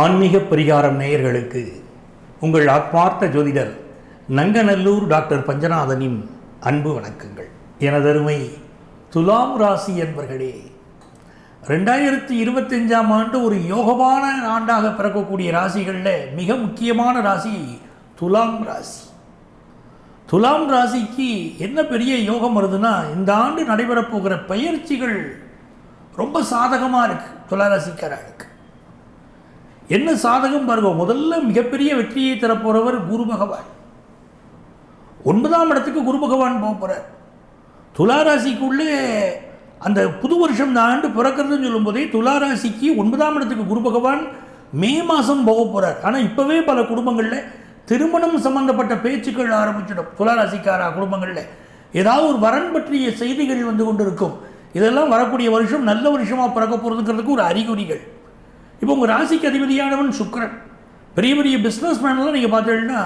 ஆன்மீக பரிகாரம் நேயர்களுக்கு உங்கள் ஆத்மார்த்த ஜோதிடர் நங்கநல்லூர் டாக்டர் பஞ்சநாதனின் அன்பு வணக்கங்கள். எனதருமை துலாம் ராசி என்பர்களே ரெண்டாயிரத்தி இருபத்தஞ்சாம் ஆண்டு ஒரு யோகமான ஆண்டாக பிறக்கக்கூடிய ராசிகளில் மிக முக்கியமான ராசி துலாம் ராசி. துலாம் ராசிக்கு என்ன பெரிய யோகம் வருதுன்னா இந்த ஆண்டு நடைபெறப்போகிற பயிற்சிகள் ரொம்ப சாதகமாக இருக்குது துலராசிக்காரர்களுக்கு என்ன சாதகம் பாருங்க முதல்ல மிகப்பெரிய வெற்றியை தரப்போகிறவர் குரு பகவான். ஒன்பதாம் இடத்துக்கு குரு பகவான் போக போகிறார் துலா ராசிக்குள்ளே அந்த புது வருஷம் இந்த ஆண்டு பிறக்கிறதுன்னு சொல்லும்போதே துலா ராசிக்கு ஒன்பதாம் இடத்துக்கு குரு பகவான் மே மாதம் போக போகிறார் ஆனால் இப்போவே பல குடும்பங்களில் திருமணம் சம்பந்தப்பட்ட பேச்சுக்கள் ஆரம்பிச்சிடும். துளாராசிக்காரா குடும்பங்களில். ஏதாவது ஒரு வரன் பற்றிய செய்திகள் வந்து கொண்டு இருக்கும் இதெல்லாம் வரக்கூடிய வருஷம் நல்ல வருஷமாக பிறக்க போகிறதுங்கிறதுக்கு ஒரு அறிகுறிகள். இப்போ உங்கள் ராசிக்கு அதிபதியானவன் சுக்கரன். பெரிய பெரிய பிஸ்னஸ் மேன்லாம் நீங்கள் பார்த்தீங்கன்னா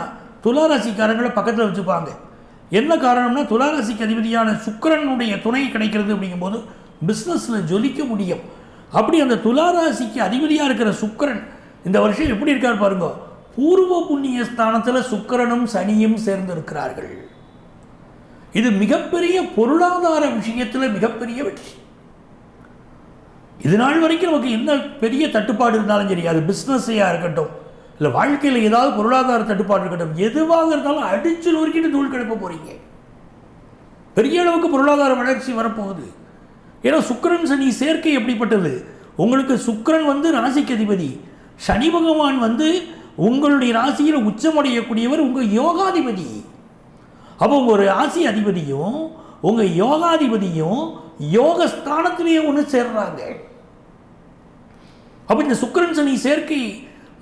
துலா ராசிக்காரங்களை பக்கத்தில் வச்சுப்பாங்க. என்ன காரணம்னா துலா ராசிக்கு அதிபதியான சுக்கரனுடைய துணை கிடைக்கிறது அப்படிங்கும்போது பிஸ்னஸில் ஜொலிக்க முடியும். அப்படி அந்த துலா ராசிக்கு அதிபதியாக இருக்கிற சுக்கிரன் இந்த வருஷம் எப்படி இருக்கார் பாருங்க பூர்வ புண்ணிய ஸ்தானத்தில் சுக்கிரனும் சனியும் சேர்ந்து இருக்கிறார்கள். இது மிகப்பெரிய பொருளாதார விஷயத்தில் மிகப்பெரிய வெற்றி. இது நாள் வரைக்கும் நமக்கு என்ன பெரிய தட்டுப்பாடு இருந்தாலும் சரி அது பிஸ்னஸையாக இருக்கட்டும் இல்லை வாழ்க்கையில் ஏதாவது பொருளாதார தட்டுப்பாடு இருக்கட்டும் எதுவாக இருந்தாலும் அடிச்சு நொறுக்கிட்டு தூள் கிளப்ப போகிறீங்க பெரிய அளவுக்கு பொருளாதார வளர்ச்சி வரப்போகுது. ஏன்னா சுக்கரன் சனி சேர்க்கை எப்படிப்பட்டது? உங்களுக்கு சுக்கரன் வந்து ராசிக்கு அதிபதி. சனி பகவான் வந்து உங்களுடைய ராசியில் உச்சமடையக்கூடியவர் உங்கள் யோகாதிபதி. அப்போ உங்கள் ராசி அதிபதியும் உங்கள் யோகாதிபதியும் யோக ஸ்தானத்திலேயே ஒன்று சேர்றாங்க. அப்போ இந்த சுக்கிரன் சனி சேர்க்கை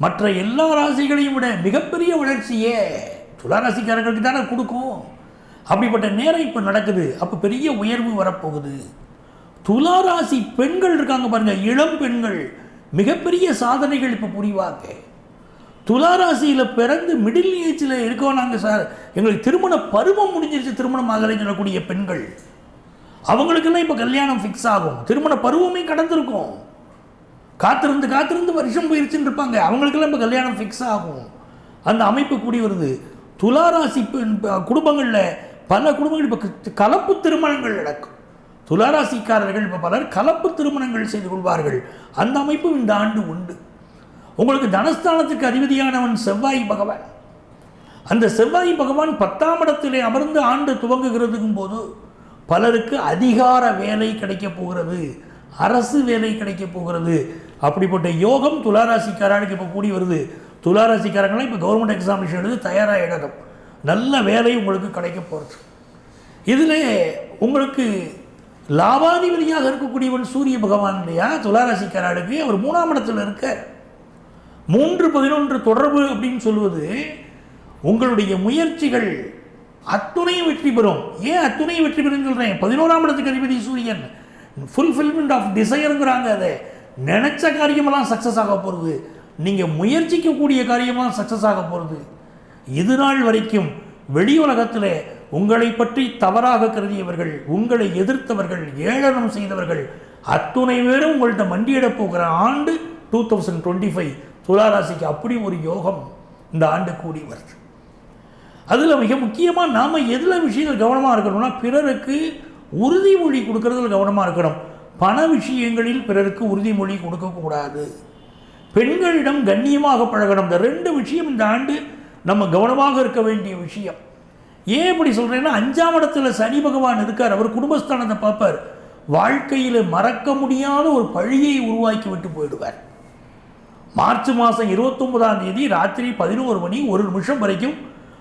மற்ற எல்லா ராசிகளையும் விட மிகப்பெரிய வளர்ச்சியே துளாராசிக்காரர்களுக்கு தானே கொடுக்கும். அப்படிப்பட்ட நேரம் இப்போ நடக்குது. அப்போ பெரிய உயர்வு வரப்போகுது. துலா ராசி பெண்கள் இருக்காங்க பாருங்கள் இளம் பெண்கள் மிகப்பெரிய சாதனைகள் இப்போ புரிவாங்க. துலா ராசியில் பிறந்து மிடில் ஏஜில் இருக்கோம் நாங்கள் சார். எங்களுக்கு திருமண பருவம் முடிஞ்சிருச்சு. திருமணம் ஆகலைன்னு சொல்லக்கூடிய பெண்கள். அவங்களுக்கெல்லாம் இப்போ கல்யாணம் ஃபிக்ஸ் ஆகும். திருமண பருவமே கடந்திருக்கும். காத்திருந்து காத்திருந்து வருஷம் போயிருச்சுன்னு இருப்பாங்க அவங்களுக்கெல்லாம் இப்போ கல்யாணம் ஃபிக்ஸ் ஆகும். அந்த அமைப்பு கூடி வருது. துளாராசி குடும்பங்களில் பல குடும்பங்கள் இப்போ கலப்பு திருமணங்கள் நடக்கும். துளாராசிக்காரர்கள் இப்போ பலர் கலப்பு திருமணங்கள் செய்து கொள்வார்கள். அந்த அமைப்பும் இந்த ஆண்டு உண்டு. உங்களுக்கு தனஸ்தானத்துக்கு அதிபதியானவன் செவ்வாய் பகவான். அந்த செவ்வாய் பகவான் பத்தாம் இடத்திலே அமர்ந்து ஆண்டு துவங்குகிறதுக்கும் போது பலருக்கு அதிகார வேலை கிடைக்கப் போகிறது. அரசு வேலை கிடைக்கப் போகிறது. அப்படிப்பட்ட யோகம் துளாராசிக்காரனுக்கு இப்போ கூடி வருது. துளாராசிக்காரங்களாம் இப்போ கவர்மெண்ட் எக்ஸாமினேஷன் எழுது தயாராக இடகம் நல்ல வேலை உங்களுக்கு கிடைக்க போகிறது இதில் உங்களுக்கு லாபாதிபதியாக இருக்கக்கூடியவன் சூரிய பகவான் இல்லையா? துளாராசிக்காரனுக்கு அவர் மூணாம் இடத்தில் இருக்க மூன்று பதினொன்று தொடர்பு அப்படின்னு சொல்வது உங்களுடைய முயற்சிகள் அத்துணையும் வெற்றி பெறும். ஏன் அத்துணையும் வெற்றி பெறும் சொல்கிறேன் பதினோராம் இடத்துக்கு அதிபதி சூரியன். ஃபுல்ஃபில்மெண்ட் ஆஃப் டிசைனுங்கிறாங்க அதை. நினச்ச காரியமெல்லாம் சக்ஸஸ் ஆக போகிறது நீங்கள் முயற்சிக்கக்கூடிய காரியமெல்லாம் சக்ஸஸ் ஆக போகிறது இது நாள் வரைக்கும் வெளி உலகத்தில் உங்களை பற்றி தவறாக கருதியவர்கள் உங்களை எதிர்த்தவர்கள் ஏளனம் செய்தவர்கள் அத்துணை பேரும் உங்கள்கிட்ட மண்டியிடப் போகிற ஆண்டு டூ தௌசண்ட் டுவெண்ட்டி ஃபைவ் துளாராசிக்கு அப்படி ஒரு யோகம் இந்த ஆண்டு கூடி வருது. அதில் மிக முக்கியமாக நாம் எதில் விஷயத்தில் கவனமாக இருக்கணும்னா பிறருக்கு உறுதிமொழி கொடுக்கறதுல கவனமாக இருக்கணும். பண விஷயங்களில் பிறருக்கு உறுதிமொழி கொடுக்கக்கூடாது. பெண்களிடம் கண்ணியமாக பழகணும். இந்த ரெண்டு விஷயம் இந்த ஆண்டு நம்ம கவனமாக இருக்க வேண்டிய விஷயம். ஏன் இப்படி சொல்கிறேன்னா அஞ்சாம் இடத்துல சனி பகவான் இருக்கார். அவர் குடும்பஸ்தானத்தை பார்ப்பார். வாழ்க்கையில் மறக்க முடியாத ஒரு பழியை உருவாக்கி விட்டு போயிடுவார். மார்ச் மாதம் இருபத்தொன்பதாம் தேதி ராத்திரி பதினோரு மணி ஒரு நிமிஷம் வரைக்கும்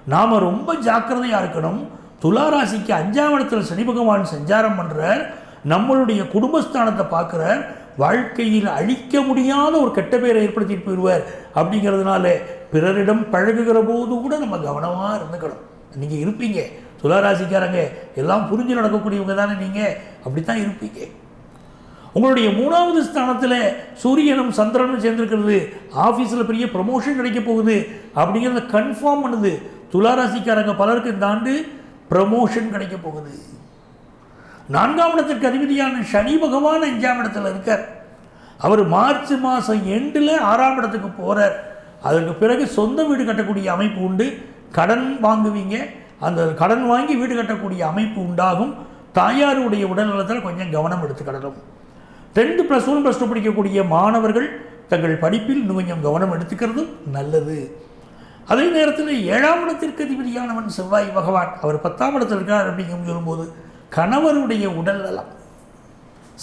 நாம் ரொம்ப ஜாக்கிரதையாக இருக்கணும். துளாராசிக்கு அஞ்சாம் இடத்துல சனி பகவான் சஞ்சாரம் பண்ணுறார் நம்மளுடைய குடும்பஸ்தானத்தை பார்க்குறார் வாழ்க்கையில் அழிக்க முடியாத ஒரு கெட்ட பேரை ஏற்படுத்திட்டு போயிடுவார். அப்படிங்கிறதுனால பிறரிடம் பழகுகிற போது கூட நம்ம கவனமாக இருந்துக்கணும். நீங்கள் இருப்பீங்க. துளாராசிக்காரங்க எல்லாம் புரிஞ்சு நடக்கக்கூடியவங்க தானே நீங்கள் அப்படி தான் இருப்பீங்க. உங்களுடைய மூணாவது ஸ்தானத்தில் சூரியனும் சந்திரனும் சேர்ந்துருக்கிறது. ஆஃபீஸில் பெரிய ப்ரமோஷன் கிடைக்க போகுது அப்படிங்கிறத கன்ஃபார்ம் பண்ணுது. துளாராசிக்காரங்க பலருக்கு இந்த ஆண்டு ப்ரமோஷன் கிடைக்க போகுது. நான்காம் இடத்திற்கு அதிபதியான சனி பகவான் அஞ்சாம் இடத்துல இருக்கார். அவர் மார்ச் மாதம் எண்டில் ஆறாம் இடத்துக்கு போகிறார் அதற்கு பிறகு சொந்த வீடு கட்டக்கூடிய அமைப்பு உண்டு. கடன் வாங்குவீங்க. அந்த கடன் வாங்கி வீடு கட்டக்கூடிய அமைப்பு உண்டாகும். தாயாருடைய உடல்நலத்தில் கொஞ்சம் கவனம் எடுத்துக்கிடணும் tenth plus one plus two படிக்கக்கூடிய மாணவர்கள் தங்கள் படிப்பில் இன்னும் கொஞ்சம் கவனம் எடுத்துக்கிறது நல்லது. அதே நேரத்தில் ஏழாம் இடத்திற்கு அதிபதியானவன் செவ்வாய் பகவான். அவர் பத்தாம் இடத்தில் இருக்கார் அப்படிங்கும் சொல்லும்போது கணவருடைய உடல் நலம்.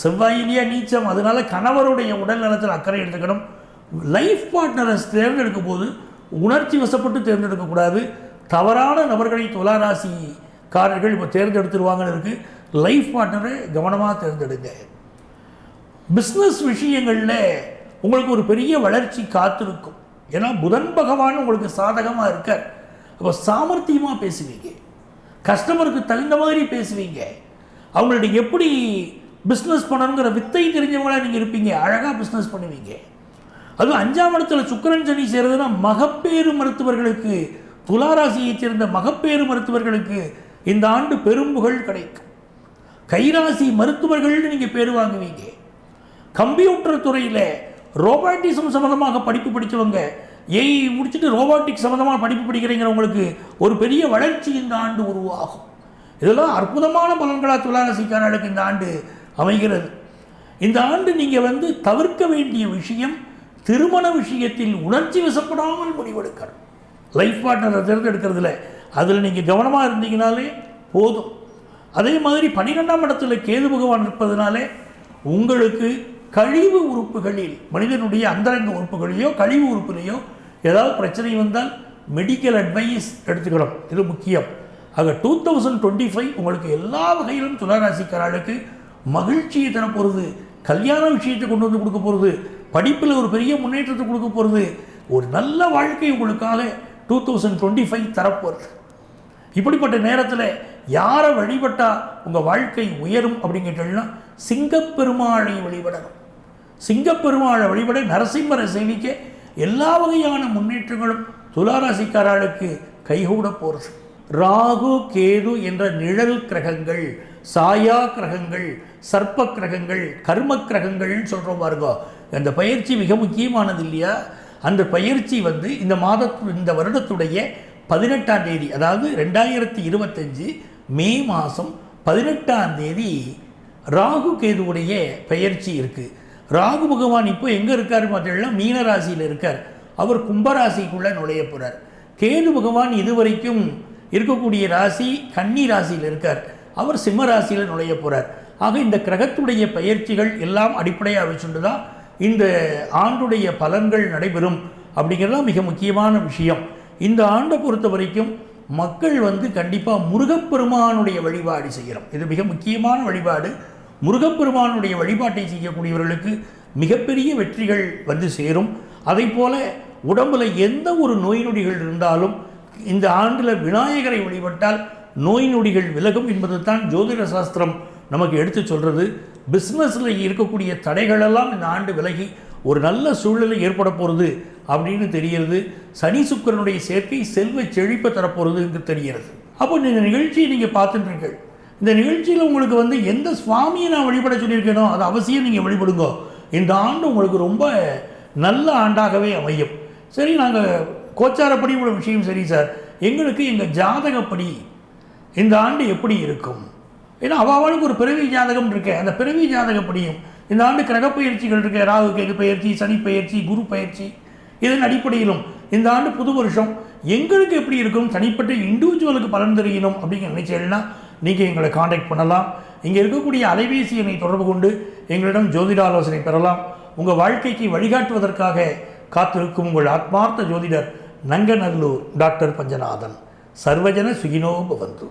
செவ்வாயிலேயே நீச்சம் அதனால கணவருடைய உடல் நலத்தில் அக்கறை எடுத்துக்கணும். லைஃப் பார்ட்னரை தேர்ந்தெடுக்கும் போது உணர்ச்சி வசப்பட்டு தேர்ந்தெடுக்கக்கூடாது தவறான நபர்களை துளாராசிக்காரர்கள் இப்போ தேர்ந்தெடுத்துருவாங்கன்னு இருக்குது லைஃப் பார்ட்னரை கவனமாக தேர்ந்தெடுங்க. பிஸ்னஸ் விஷயங்களில் உங்களுக்கு ஒரு பெரிய வளர்ச்சி காத்திருக்கும். ஏன்னா புதன் பகவான் உங்களுக்கு சாதகமாக இருக்கார். அப்போ சாமர்த்தியமாக பேசுவீங்க. கஸ்டமருக்கு தகுந்த மாதிரி பேசுவீங்க. அவங்கள்ட்ட எப்படி பிஸ்னஸ் பண்ணணுங்கிற வித்தை தெரிஞ்சவங்களா நீங்கள் இருப்பீங்க. அழகாக பிஸ்னஸ் பண்ணுவீங்க. அதுவும் அஞ்சாம் இடத்துல சுக்கரன் சனி சேர்றதுன்னா மகப்பேறு மருத்துவர்களுக்கு துளாராசியைச் சேர்ந்த மகப்பேறு மருத்துவர்களுக்கு இந்த ஆண்டு பெரும்புகழ் கிடைக்கும். கைராசி மருத்துவர்கள்னு நீங்கள் பேர் வாங்குவீங்க. கம்ப்யூட்டர் துறையில் ரோபாட்டிசம் சம்மந்தமாக படிப்பு படித்தவங்க ஏஐ முடிச்சுட்டு ரோபோட்டிக் சம்மந்தமாக படிப்பு படிக்கிறீங்கிறவங்களுக்கு ஒரு பெரிய வளர்ச்சி இந்த ஆண்டு உருவாகும். இதெல்லாம் அற்புதமான பலன்களாக துளாராசிக்காரர்களுக்கு இந்த ஆண்டு அமைகிறது. இந்த ஆண்டு நீங்கள் வந்து தவிர்க்க வேண்டிய விஷயம் திருமண விஷயத்தில் உணர்ச்சி வசப்படாமல் முடிவெடுக்கணும். லைஃப் பார்ட்னரை தேர்ந்தெடுக்கிறதுல அதில் நீங்கள் கவனமாக இருந்தீங்கனாலே போதும். அதே மாதிரி பன்னிரெண்டாம் இடத்துல கேது பகவான் இருப்பதனாலே உங்களுக்கு கழிவு உறுப்புகளில் மனிதனுடைய அந்தரங்க உறுப்புகளிலேயோ கழிவு உறுப்புலையோ ஏதாவது பிரச்சனை வந்தால் மெடிக்கல் அட்வைஸ் எடுத்துக்கிறோம் இது முக்கியம். ஆக டூ தௌசண்ட் டுவெண்ட்டி ஃபைவ் உங்களுக்கு எல்லா வகையிலும் துளாராசிக்காரர்களுக்கு மகிழ்ச்சியை தரப்போகிறது கல்யாண விஷயத்தை கொண்டு வந்து கொடுக்க போகிறது படிப்பில் ஒரு பெரிய முன்னேற்றத்தை கொடுக்க போகிறது ஒரு நல்ல வாழ்க்கை உங்களுக்காக டூ தௌசண்ட் டுவெண்ட்டி ஃபைவ் தரப்போகிறது இப்படிப்பட்ட நேரத்தில் யாரை வழிபட்டால் உங்கள் வாழ்க்கை உயரும் அப்படின்னு சிங்கப்பெருமாளை வழிபடணும். சிங்கப்பெருமாளை வழிபட நரசிம்மரை சேவிக்க எல்லா வகையான முன்னேற்றங்களும் துளாராசிக்காரர்களுக்கு கைகூட போகிறது ராகு கேது என்ற நிழல் கிரகங்கள் சாயா கிரகங்கள் சர்ப்ப கிரகங்கள் கர்ம கிரகங்கள்னு சொல்கிறோம் பாருங்க. அந்த பயிற்சி மிக முக்கியமானது இல்லையா? அந்த பயிற்சி வந்து இந்த மாத இந்த வருடத்துடைய பதினெட்டாம் தேதி அதாவது ரெண்டாயிரத்தி இருபத்தஞ்சு மே மாதம் பதினெட்டாம் தேதி ராகு கேதுவுடைய பயிற்சி இருக்குது ராகு பகவான் இப்போ எங்கே இருக்கார் பார்த்தீங்கன்னா மீன ராசியில் இருக்கார். அவர் கும்பராசிக்குள்ளே நுழைய போகிறார் கேது பகவான் இதுவரைக்கும் இருக்கக்கூடிய ராசி கன்னி ராசியில் இருக்கார். அவர் சிம்ம ராசியில் நுழைய போகிறார் ஆக இந்த கிரகத்துடைய பயிற்சிகள் எல்லாம் அடிப்படையாக வச்சுட்டு தான் இந்த ஆண்டுடைய பலன்கள் நடைபெறும் அப்படிங்கிறதான் மிக முக்கியமான விஷயம். இந்த ஆண்டை பொறுத்த வரைக்கும் மக்கள் வந்து கண்டிப்பாக முருகப்பெருமானுடைய வழிபாடு செய்கிறோம் இது மிக முக்கியமான வழிபாடு. முருகப்பெருமானுடைய வழிபாட்டை செய்யக்கூடியவர்களுக்கு மிகப்பெரிய வெற்றிகள் வந்து சேரும். அதை போல உடம்புல எந்த ஒரு நோய் நொடிகள் இருந்தாலும் இந்த ஆண்டில் விநாயகரை வழிபட்டால் நோய் நொடிகள் விலகும் என்பது தான் ஜோதிட சாஸ்திரம் நமக்கு எடுத்து சொல்கிறது பிஸ்னஸில் இருக்கக்கூடிய தடைகளெல்லாம் இந்த ஆண்டு விலகி ஒரு நல்ல சூழ்நிலை ஏற்பட போகிறது அப்படின்னு தெரிகிறது. சனி சுக்கிரனுடைய சேர்க்கை செல்வ செழிப்பை தரப்போகிறது என்று தெரிகிறது. அப்போ இந்த நிகழ்ச்சியை நீங்கள் பார்த்துட்டுருக்கீங்க இந்த நிகழ்ச்சியில் உங்களுக்கு வந்து எந்த சுவாமியை நான் வழிபட சொல்லியிருக்கேனோ அதை அவசியம் நீங்கள் வழிபடுங்க. இந்த ஆண்டு உங்களுக்கு ரொம்ப நல்ல ஆண்டாகவே அமையும். சரி நாங்கள் கோச்சாரப்படி உள்ள விஷயம் சரி சார். எங்களுக்கு எங்கள் ஜாதகப்படி இந்த ஆண்டு எப்படி இருக்கும்? ஏன்னா அவளுக்கு ஒரு பிறவி ஜாதகம் இருக்கு. அந்த பிறவி ஜாதகப்படியும் இந்த ஆண்டு கிரகப்பயிற்சிகள் இருக்கு. ராகு கேது பயிற்சி சனி பயிற்சி குரு பயிற்சி இதன் அடிப்படையிலும் இந்த ஆண்டு புது வருஷம் எங்களுக்கு எப்படி இருக்கும்? தனிப்பட்ட இண்டிவிஜுவலுக்கு பலன் தெரியணும் அப்படிங்கிற நினைச்சேன்னா நீங்கள் எங்களை காண்டாக்ட் பண்ணலாம். இங்கே இருக்கக்கூடிய அலைபேசி எண்ணை தொடர்பு கொண்டு எங்களிடம் ஜோதிட ஆலோசனை பெறலாம். உங்கள் வாழ்க்கைக்கு வழிகாட்டுவதற்காக காத்திருக்கும் உங்கள் ஆத்மார்த்த ஜோதிடர் நங்கநல்லூர் டாக்டர் பஞ்சநாதன். சர்வஜன சுகினோ பவந்து.